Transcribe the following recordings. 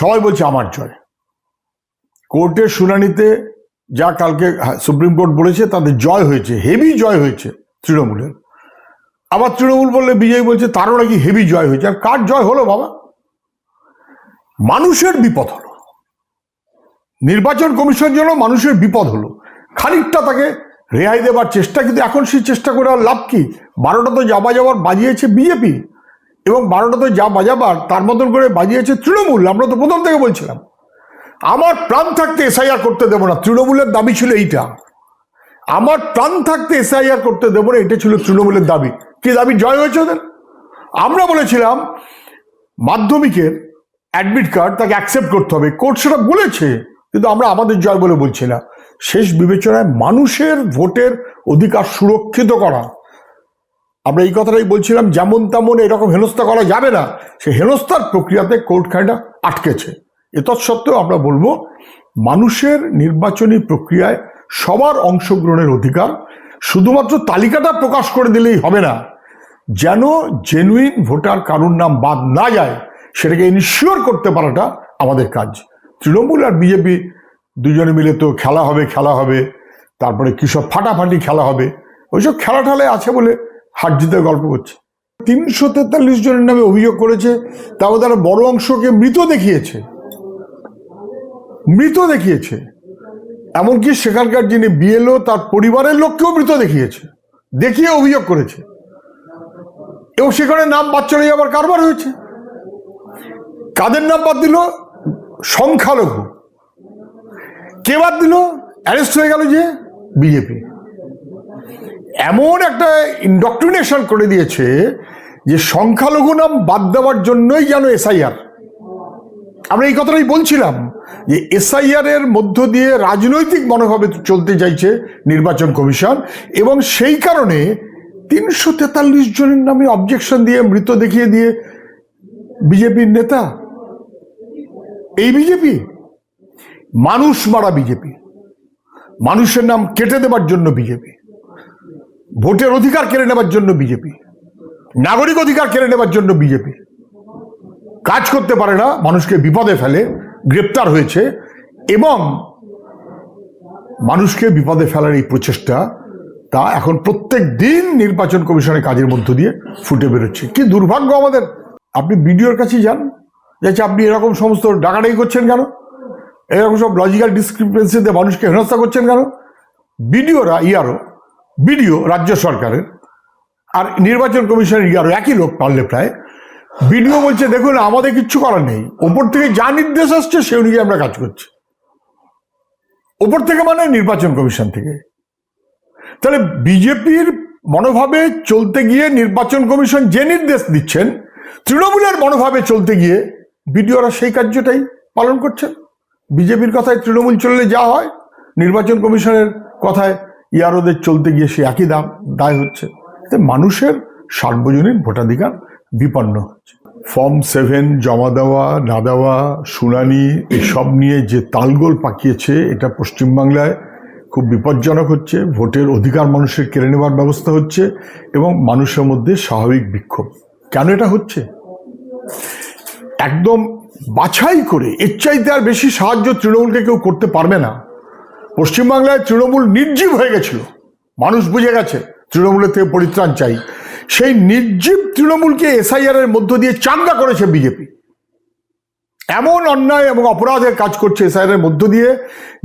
সবাই বলছে আমার জয়। কোর্টের শুনানিতে যা কালকে সুপ্রিম কোর্ট বলেছে তাদের জয় হয়েছে হেভি জয় হয়েছে তৃণমূলের। আবার তৃণমূল বললে, বিজয় বলছে, তারও নাকি হেভি জয় হয়েছে। আর কার জয় হলো বাবা? মানুষের বিপদ হলো। নির্বাচন কমিশন জন্য মানুষের বিপদ হলো। খানিকটা তাকে রেহাই দেবার চেষ্টা, কিন্তু এখন সেই চেষ্টা করে আর লাভ কি? বারোটা তো যাবা যাবার বাজিয়েছে বিজেপি। এবং বারোটা তো যা বাজাবার, তার মতন করে বাজিয়েছে তৃণমূল, আমরা তো প্রথম থেকে বলছিলাম। আমার প্রাণ থাকতে এসআইআর করতে দেবো না, তৃণমূলের দাবি ছিল এইটা। আমার প্রাণ থাকতে এসআইআর করতে দেবো না, এটা ছিল তৃণমূলের দাবি। কি দাবি, জয় হয়েছে ওদের? আমরা বলেছিলাম মাধ্যমিকের অ্যাডমিট কার্ড তাকে অ্যাকসেপ্ট করতে হবে। কোর্ট সেটা বলেছে, কিন্তু আমরা আমাদের জয় বলে বলছি না। শেষ বিবেচনায় মানুষের ভোটের অধিকার সুরক্ষিত করা। আমরা এই কথাটাই বলছিলাম, যেমন তেমন এরকম হেনস্থা করা যাবে না। সে হেনস্থার প্রক্রিয়াতে কোর্ট খানিকটা আটকেছে এতৎসত্ত্বেও আমরা বলব, মানুষের নির্বাচনী প্রক্রিয়ায় সবার অংশগ্রহণের অধিকার শুধুমাত্র তালিকাটা প্রকাশ করে দিলেই হবে না। যেন জেনুইন ভোটার কারুর নাম বাদ না যায়, সেটাকে ইনশিওর করতে পারাটা আমাদের কাজ। তৃণমূল আর বিজেপি দুজনে মিলে তো খেলা হবে খেলা হবে, তারপরে কিসব ফাটাফাটি খেলা হবে। ওইসব খেলা ঠালে আছে বলে হার জিতের গল্প করছে। তিনশো তেতাল্লিশ জনের নামে অভিযোগ করেছে তাও তারা বড় অংশকে মৃত দেখিয়েছে। মৃত দেখিয়েছে। এমনকি সেখানকার যিনি বিএলও, তার পরিবারের লোককেও মৃত দেখিয়েছে, দেখিয়ে অভিযোগ করেছে। এবং সেখানে নাম বাদ চলে যাবার কারবার হয়েছে। কাদের নাম বাদ দিল? সংখ্যালঘু। কে বাদ দিল? অ্যারেস্ট হয়ে গেল যে বিজেপি। এমন একটা ইন্ডক্ট্রিনেশন করে দিয়েছে যে সংখ্যালঘু নাম বাদ দেওয়ার জন্যই যেন এসআইআর আমরা এই কথাটাই বলছিলাম যে এসআইআর এর মধ্য দিয়ে রাজনৈতিক মনোভাবে চলতে চাইছে নির্বাচন কমিশন এবং সেই কারণে তিনশো তেতাল্লিশ জনের নামে অবজেকশন দিয়ে, মৃত দেখিয়ে দিয়ে বিজেপির নেতা। এই বিজেপি? মানুষ মারা বিজেপি। মানুষের নাম কেটে দেবার জন্য বিজেপি। ভোটের অধিকার কেড়ে নেবার জন্য বিজেপি। নাগরিক অধিকার কেড়ে নেবার জন্য বিজেপি। কাজ করতে পারে না, মানুষকে বিপদে ফেলে, গ্রেপ্তার হয়েছে এবং মানুষকে বিপদে ফেলার এই প্রচেষ্টা তা এখন প্রত্যেক দিন নির্বাচন কমিশনের কাজের মধ্য দিয়ে ফুটে বেরোচ্ছে। কি দুর্ভাগ্য আমাদের। আপনি বিডিওর কাছে যান। যাচ্ছে আপনি এরকম সমস্ত ডাকাডাকি করছেন কেন? এরকম সব লজিক্যাল ডিসক্রিপেন্সিতে মানুষকে হেনস্থা করছেন কেন? বিডিওরা, ইয়ারও বিডিও রাজ্য সরকারের, আর নির্বাচন কমিশনের ইয়ারও একই লোক পারলে প্রায়। বিডিও বলছে, দেখুন, আমাদের কিচ্ছু করার নেই। ওপর থেকে যা নির্দেশ আসছে সে অনুযায়ী আমরা কাজ করছি। ওপর থেকে মানে নির্বাচন কমিশন থেকে। তাহলে বিজেপির মনোভাবে চলতে গিয়ে নির্বাচন কমিশন যে নির্দেশ দিচ্ছেন, তৃণমূলের মনোভাবে চলতে গিয়ে বিডিওরা সেই কার্যটাই পালন করছেন। বিজেপির কথায় তৃণমূল চললে যা হয়, নির্বাচন কমিশনের কথায় ইয়ারোদের চলতে গিয়ে সে একই দাম দায় হচ্ছে। মানুষের সার্বজনীন ভোটাধিকার বিপন্ন হচ্ছে। ফর্ম সেভেন জমা দেওয়া, না দেওয়া, শুনানি, এসব নিয়ে যে তালগোল পাকিয়েছে, এটা পশ্চিমবাংলায় খুব বিপজ্জনক হচ্ছে। ভোটের অধিকার মানুষের কেড়ে নেওয়ার ব্যবস্থা হচ্ছে এবং মানুষের মধ্যে স্বাভাবিক বিক্ষোভ। কেন এটা হচ্ছে? একদম বাছাই করে, এর চাইতে আর বেশি সাহায্য তৃণমূলকে কেউ করতে পারবে না। পশ্চিমবাংলায় তৃণমূল নির্জীব হয়ে গেছিল। মানুষ বুঝে গেছে, তৃণমূলের থেকে পরিত্রাণ চাই। সেই নির্জীব তৃণমূলকে এসআইআর এর মধ্য দিয়ে চাঙ্গা করেছে বিজেপি। এমন অন্যায় এবং অপরাধের কাজ করছে এসআইআর এর মধ্য দিয়ে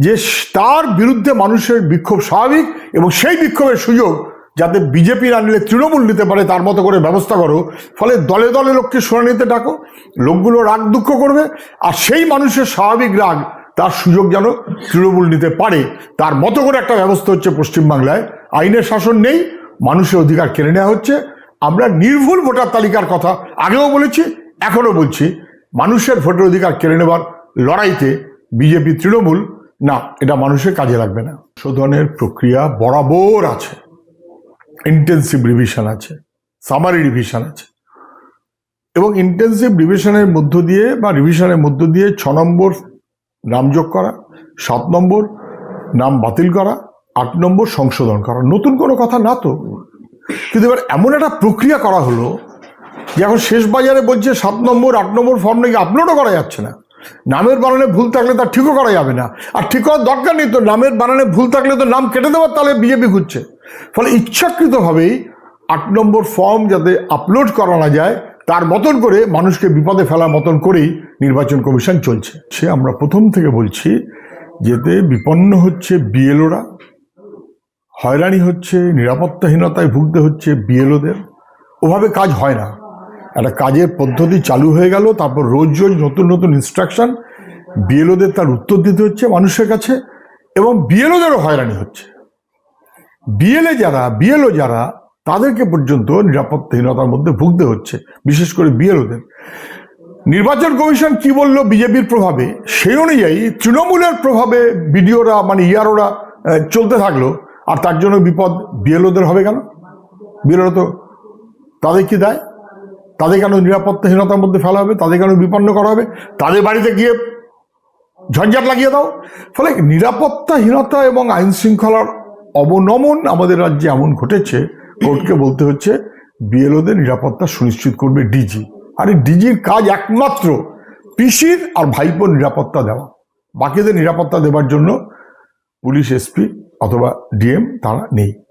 যে তার বিরুদ্ধে মানুষের বিক্ষোভ স্বাভাবিক এবং সেই বিক্ষোভের সুযোগ যাতে বিজেপি না নিলে তৃণমূল নিতে পারে তার মতো করে ব্যবস্থা করো, ফলে দলে দলে লোককে শুনানিতে ডাকো, লোকগুলো রাগ দুঃখ করবে, আর সেই মানুষের স্বাভাবিক রাগ তার সুযোগ যেন তৃণমূল নিতে পারে। তার মতো করে একটা ব্যবস্থা হচ্ছে পশ্চিমবাংলায়। আইনের শাসন নেই, মানুষের অধিকার কেড়ে নেওয়া হচ্ছে। আমরা নির্ভুল ভোটার তালিকার কথা আগেও বলেছি, এখনও বলছি, মানুষের ভোটের অধিকার কেড়ে নেবার লড়াইতে বিজেপি তৃণমূল, না, এটা মানুষের কাজে লাগবে না। শোধনের প্রক্রিয়া বরাবর আছে। ইন্টেন্সিভ রিভিশন আছে, সামারি রিভিশন আছে। এবং ইন্টেন্সিভ রিভিশনের মধ্য দিয়ে বা রিভিশনের মধ্য দিয়ে ছ নম্বর নাম যোগ করা, সাত নম্বর নাম বাতিল করা, আট নম্বর সংশোধন করা। নতুন কোনো কথা না তো। কিন্তু এবার এমন একটা প্রক্রিয়া করা হলো যে এখন শেষ বাজারে বলছে সাত নম্বর, আট নম্বর ফর্ম নাকি আপলোডও করা যাচ্ছে না। নামের বানানে ভুল থাকলে তার ঠিকও করা যাবে না। আর ঠিক করার দরকার নেই তো, নামের বানানে ভুল থাকলে তো নাম কেটে দেওয়ার তাহলে বিজেপি ঘুরছে। ফলে ইচ্ছাকৃতভাবেই আট নম্বর ফর্ম যাতে আপলোড করা না যায় তার মতন করে মানুষকে বিপদে ফেলার মতন করেই নির্বাচন কমিশন চলছে। সে আমরা প্রথম থেকে বলছি যেতে বিপন্ন হচ্ছে বিএলওরা, হয়রানি হচ্ছে, নিরাপত্তাহীনতায় ভুগতে হচ্ছে বিএলওদের। ওভাবে কাজ হয় না। একটা কাজের পদ্ধতি চালু হয়ে গেল, তারপর রোজ রোজ নতুন নতুন ইনস্ট্রাকশন বিএলওদের তার উত্তর দিতে হচ্ছে মানুষের কাছে এবং বিএলওদেরও হয়রানি হচ্ছে। বিএলএ যারা, বিএলও যারা তাদেরকে পর্যন্ত নিরাপত্তাহীনতার মধ্যে ভুগতে হচ্ছে, বিশেষ করে বিএলওদের নির্বাচন কমিশন কি বলল বিজেপির প্রভাবে? সেই অনুযায়ী তৃণমূলের প্রভাবে বিডিওরা মানে ইয়ারোরা চলতে থাকল। আর তার জন্য বিপদ বিএলওদের হবে কেন? বিএলও তো তাদের কি দেয়? তাদের কেন নিরাপত্তাহীনতার মধ্যে ফেলা হবে? তাদের কেন বিপন্ন করা হবে? তাদের বাড়িতে গিয়ে ঝঞ্ঝাট লাগিয়ে দাও। ফলে নিরাপত্তাহীনতা এবং আইন শৃঙ্খলার অবনমন আমাদের রাজ্যে এমন ঘটেছে কোর্টকে বলতে হচ্ছে বিএলওদের নিরাপত্তা সুনিশ্চিত করবে ডিজি। আর এই ডিজির কাজ একমাত্র পিসির আর ভাইপোর নিরাপত্তা দেওয়া। বাকিদের নিরাপত্তা দেওয়ার জন্য পুলিশ, এসপি অথবা ডিএম তারা নেই।